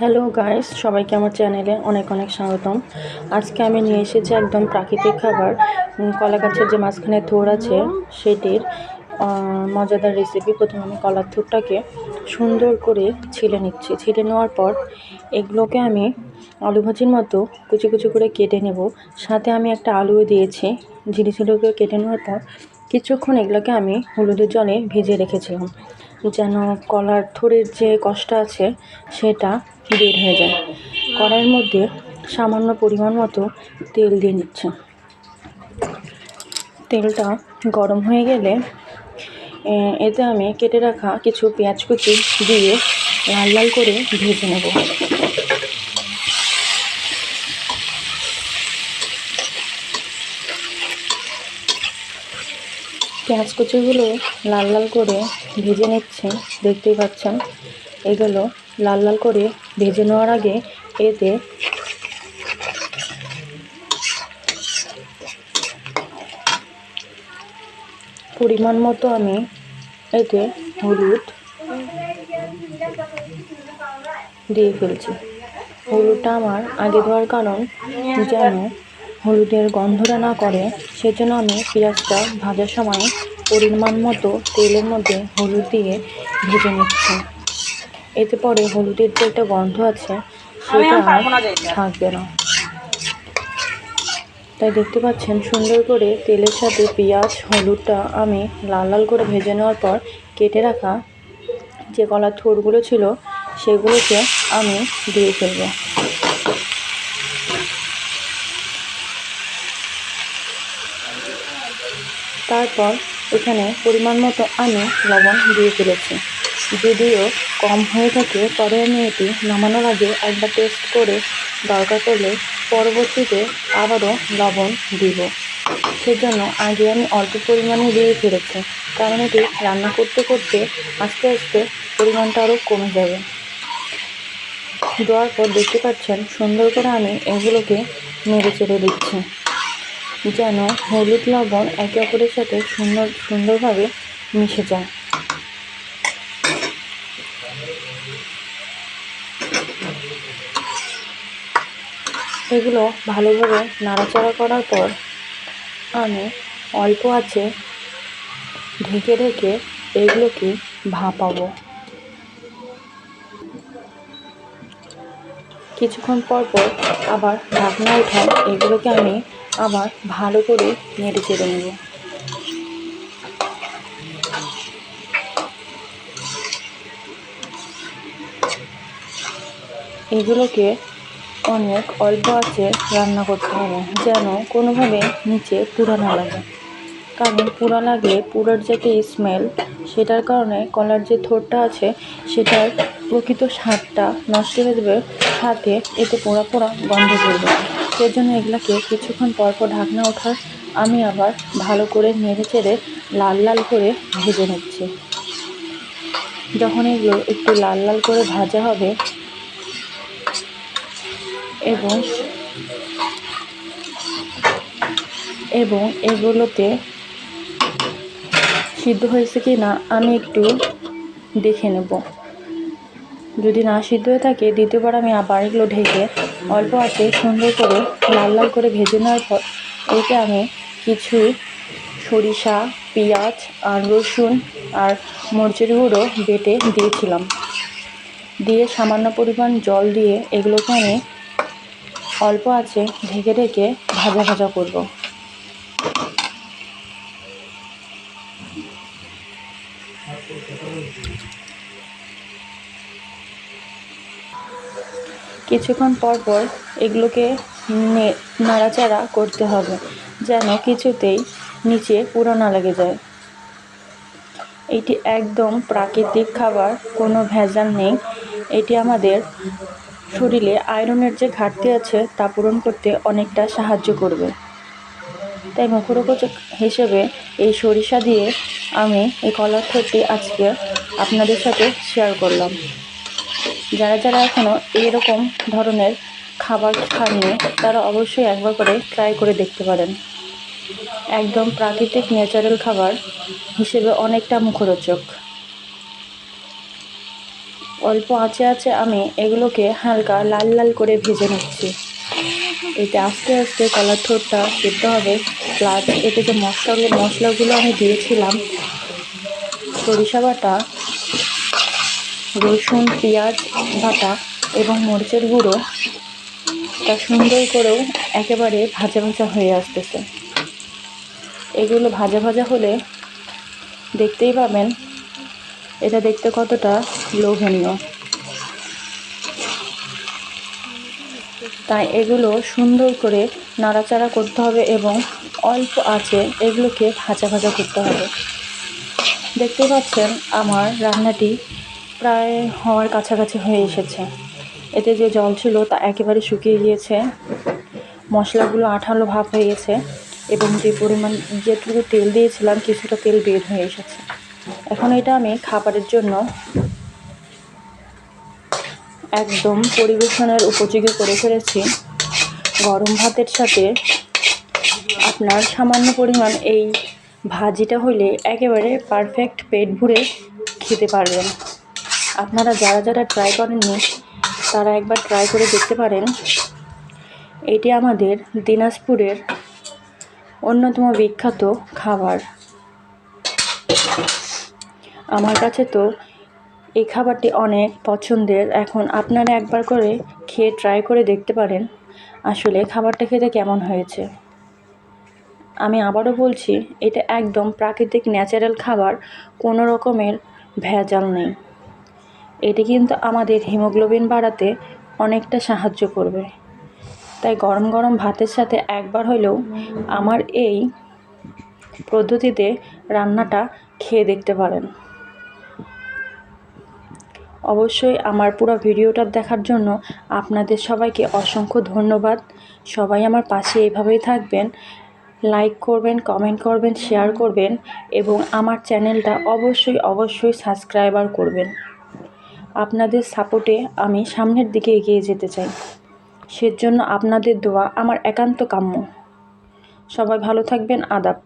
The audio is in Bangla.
হ্যালো গাইস সবাইকে আমার চ্যানেলে অনেক অনেক স্বাগতম। আজকে আমি নিয়ে এসেছি একদম প্রাকৃতিক খাবার। কলা গাছের যে মাঝখানে থোর আছে, সেটির মজাদার রেসিপি প্রথমে আমি কলার থোরটাকে সুন্দর করে ছিলে নিচ্ছি। ছিলে নেওয়ার পর এগুলোকে আমি আলু ভাজির মতো কুচি কুচি করে কেটে নেব। সাথে আমি একটা আলুও দিয়েছি। ঝিরি করে কেটে নেওয়ার পর কিছুক্ষণ এগুলোকে আমি হলুদের জলে ভিজিয়ে রেখেছিলাম। যেন কলার থোড়ের যে কষ্ট আছে, সেটা বের হয়ে যায়। কড়াইয়ের মধ্যে সামান্য পরিমাণ মতো তেল দিয়ে নিচ্ছে। তেলটা গরম হয়ে গেলে এতে আমি কেটে রাখা কিছু পেঁয়াজ কুচি দিয়ে লাল লাল করে ভেজে নেব। পেঁয়াজ কুচিগুলো লাল লাল করে ভেজে নিচ্ছে। দেখতেই পাচ্ছেন, এগুলো লাল লাল করে ভেজে নেওয়ার আগে এতে পরিমাণ মতো আমি এতে হলুদ দিয়ে ফেলছি। হলুদটা আমার আগে দেওয়ার কারণ যেন হলুদের গন্ধটা না করে, সেজন্য আমি পেঁয়াজটা ভাজার সময় পরিমাণ মতো তেলের মধ্যে হলুদ দিয়ে ভেজে নিচ্ছি। এতে পরে হলুদের যে একটা গন্ধ আছে সেটা থাকবে না। তাই দেখতে পাচ্ছেন সুন্দর করে তেলের সাথে পেঁয়াজ হলুদটা আমি লাল লাল করে ভেজে নেওয়ার পর কেটে রাখা যে কলার থোরগুলো ছিল সেগুলোকে আমি দিয়ে ফেলব। তারপর এখানে পরিমাণ মতো আমি লবণ দিয়ে ফেলেছি। যদিও কম হয়ে থাকে, তবে আমি এটি নামানোর আগে একবার টেস্ট করে দরকার পড়লে পরবর্তীতে আবারও লবণ দিব। সেজন্য আগে আমি অল্প পরিমাণে দিয়ে ফেলেছি, কারণ এটি রান্না করতে করতে আস্তে আস্তে পরিমাণটা আরও কমে যাবে। দেওয়ার পর দেখতে পাচ্ছেন সুন্দর করে আমি এগুলোকে নেড়ে চেড়ে দিচ্ছি, যেন হলুদ লবণ একে অপরের সাথে সুন্দর, সুন্দরভাবে মিশে যায়। এগুলো ভালোভাবে নাড়াচাড়া করার পর আমি অল্প আছে ঢেকে ঢেকে এগুলোকে ভাপাবো। কিছুক্ষণ পর পর আবার ঢাকনা উঠায়, এগুলোকে আমি আবার ভালো করে নেড়ে চেড়ে নেব। এগুলোকে অনেক অল্প আছে রান্না করতে হবে, যেন কোনোভাবে নিচে পুড়ো না লাগে। কারণ পুড়ো লাগলে পুরোর যে একটা স্মেল সেটার কারণে কলার যে থোরটা আছে, সেটার প্রকৃত স্বাদটা নষ্ট হয়ে যাবে, সাথে এতে পোড়া পোড়া গন্ধ করবে সেজন্য এগুলাকে কিছুক্ষণ পর পর ঢাকনা ওঠার আমি আবার ভালো করে নেড়ে চেড়ে লাল লাল করে ভেজে নিচ্ছি। যখন এগুলো একটু লাল লাল করে ভাজা হবে এবং এবং এগুলোতে সিদ্ধ হয়েছে কি না, আমি একটু দেখে নেব। যদি না সিদ্ধ হয়ে থাকে, দ্বিতীয়বার আমি আবার এগুলো ঢেকে অল্প আছে সুন্দর করে লাল লাল করে ভেজে নেওয়ার পর, এতে আমি কিছু সরিষা, পেঁয়াজ আর রসুন আর মরিচের গুঁড়ো বেটে দিয়েছিলাম। দিয়ে সামান্য পরিমাণ জল দিয়ে এগুলোকে আমি অল্প আছে, ঢেকে ঢেকে ভাজা ভাজা করব। কিছুক্ষণ পর পর এগুলোকে নাড়াচাড়া করতে হবে, যেন কিছুতেই নিচে পুরো না লেগে যায়। এটি একদম প্রাকৃতিক খাবার, কোনো ভেজাল নেই। এটি আমাদের শরীরে আয়রনের যে ঘাটতি আছে তা পূরণ করতে অনেকটা সাহায্য করবে। তাই মুখরোচক হিসেবে এই সরিষা দিয়ে আমি এই কলার আজকে আপনাদের সাথে শেয়ার করলাম। যারা যারা এখনও এরকম ধরনের খাবার খাননি, তারা অবশ্যই একবার করে ট্রাই করে দেখতে পারেন। একদম প্রাকৃতিক ন্যাচারাল খাবার হিসেবে অনেকটা মুখরোচক। অল্প আঁচে আঁচে আমি এগুলোকে হালকা লাল লাল করে ভেজে নিচ্ছি। এতে আস্তে আস্তে কলার ঠোঁটটা সেদ্ধ হবে। প্লাস এতে যে মশলাগুলো মশলাগুলো আমি দিয়েছিলাম, সরিষা বাটা, রসুন, পেঁয়াজ বাটা এবং মরিচের গুঁড়ো, তা সুন্দর করেও একেবারে ভাজা ভাজা হয়ে আসতেছে। এগুলো ভাজা ভাজা হলে দেখতেই পাবেন, এটা দেখতে কতটা লোভনীয়। তাই এগুলো সুন্দর করে নাড়াচাড়া করতে হবে এবং অল্প আছে এগুলোকে ভাজা ভাজা করতে হবে। দেখতে পাচ্ছেন আমার রান্নাটি প্রায় হওয়ার কাছাকাছি হয়ে এসেছে। এতে যে জল ছিল তা একেবারে শুকিয়ে গিয়েছে। মশলাগুলো আঠালো ভাব হয়ে গেছে এবং যে পরিমাণ যেটুকু তেল দিয়েছিলাম, কিছুটা তেল বের হয়ে এসেছে। এখন এটা আমি খাবারের জন্য একদম পরিবেশনের উপযোগী করে ফেলেছি। গরম ভাতের সাথে আপনার সামান্য পরিমাণ এই ভাজিটা হলে একেবারে পারফেক্ট পেট ভরে খেতে পারবেন। আপনারা যারা যারা ট্রাই করেননি, তারা একবার ট্রাই করে দেখতে পারেন। এটি আমাদের দিনাজপুরের অন্যতম বিখ্যাত খাবার। আমার কাছে তো এই খাবারটি অনেক পছন্দের। এখন আপনারা একবার করে খেয়ে ট্রাই করে দেখতে পারেন আসলে খাবারটা খেতে কেমন হয়েছে। আমি আবারও বলছি, এটা একদম প্রাকৃতিক ন্যাচারাল খাবার, কোনো রকমের ভেজাল নেই। এটি কিন্তু আমাদের হিমোগ্লোবিন বাড়াতে অনেকটা সাহায্য করবে। তাই গরম গরম ভাতের সাথে একবার হলেও আমার এই পদ্ধতিতে রান্নাটা খেয়ে দেখতে পারেন। অবশ্যই আমার পুরো ভিডিওটা দেখার জন্য আপনাদের সবাইকে অসংখ্য ধন্যবাদ। সবাই আমার পাশে এভাবেই থাকবেন। লাইক করবেন, কমেন্ট করবেন, শেয়ার করবেন এবং আমার চ্যানেলটা অবশ্যই অবশ্যই সাবস্ক্রাইবার করবেন। আপনাদের সাপোর্টে আমি সামনের দিকে এগিয়ে যেতে চাই। সেজন্য আপনাদের দোয়া আমার একান্ত কাম্য। সবাই ভালো থাকবেন। আদাব।